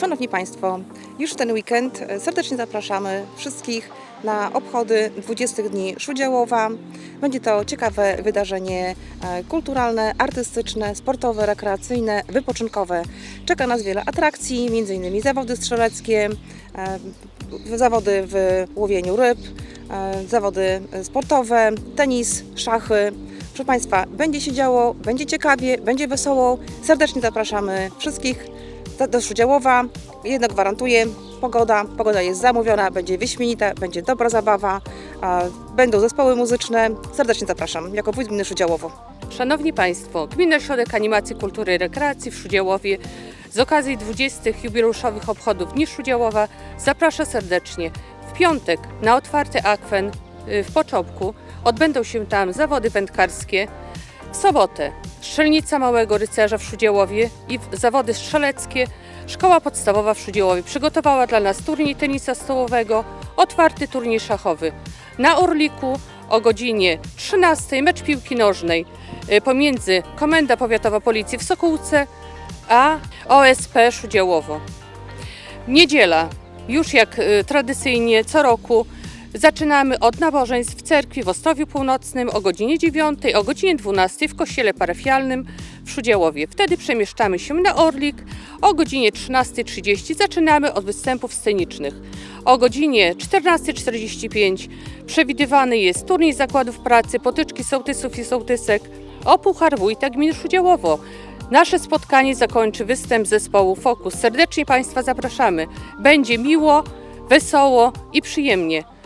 Szanowni Państwo, już ten weekend serdecznie zapraszamy wszystkich na obchody 20 dni Szudziałowa. Będzie to ciekawe wydarzenie e, kulturalne, artystyczne, sportowe, rekreacyjne, wypoczynkowe. Czeka nas wiele atrakcji, m.in. zawody strzeleckie, e, zawody w łowieniu ryb, e, zawody sportowe, tenis, szachy. Proszę Państwa, będzie się działo, będzie ciekawie, będzie wesoło. Serdecznie zapraszamy wszystkich do- do Szudziałowa. Jedno gwarantuję, pogoda, pogoda jest zamówiona, będzie wyśmienita, będzie dobra zabawa, będą zespoły muzyczne. Serdecznie zapraszam, jako wójt gminy Szudziałowo. Szanowni Państwo, Gminny Ośrodek Animacji, Kultury i Rekreacji w Szudziałowie z okazji 20. jubileuszowych obchodów Dni Szudziałowa zaprasza serdecznie. W piątek na otwarty akwen y, w Poczopku odbędą się tam zawody wędkarskie. W sobotę Strzelnica Małego Rycerza w Szudziałowie i zawody strzeleckie Szkoła Podstawowa w Szudziałowie przygotowała dla nas turniej tenisa stołowego, otwarty turniej szachowy. Na Orliku o godzinie 13 mecz piłki nożnej y, pomiędzy Komenda Powiatowa Policji w Sokółce a OSP Szudziałowo. Niedziela, już jak y, tradycyjnie co roku, zaczynamy od nabożeństw w cerkwi w Ostrowiu Północnym o godzinie 9, o godzinie 12 w kościele parafialnym w Szudziałowie. Wtedy przemieszczamy się na Orlik. O godzinie 13.30 zaczynamy od występów scenicznych. O godzinie 14.45 przewidywany jest turniej zakładów pracy, potyczki sołtysów i sołtysek o Puchar Wójta Gminy Szudziałowo. Nasze spotkanie zakończy występ zespołu Fokus. Serdecznie Państwa zapraszamy. Będzie miło, wesoło i przyjemnie.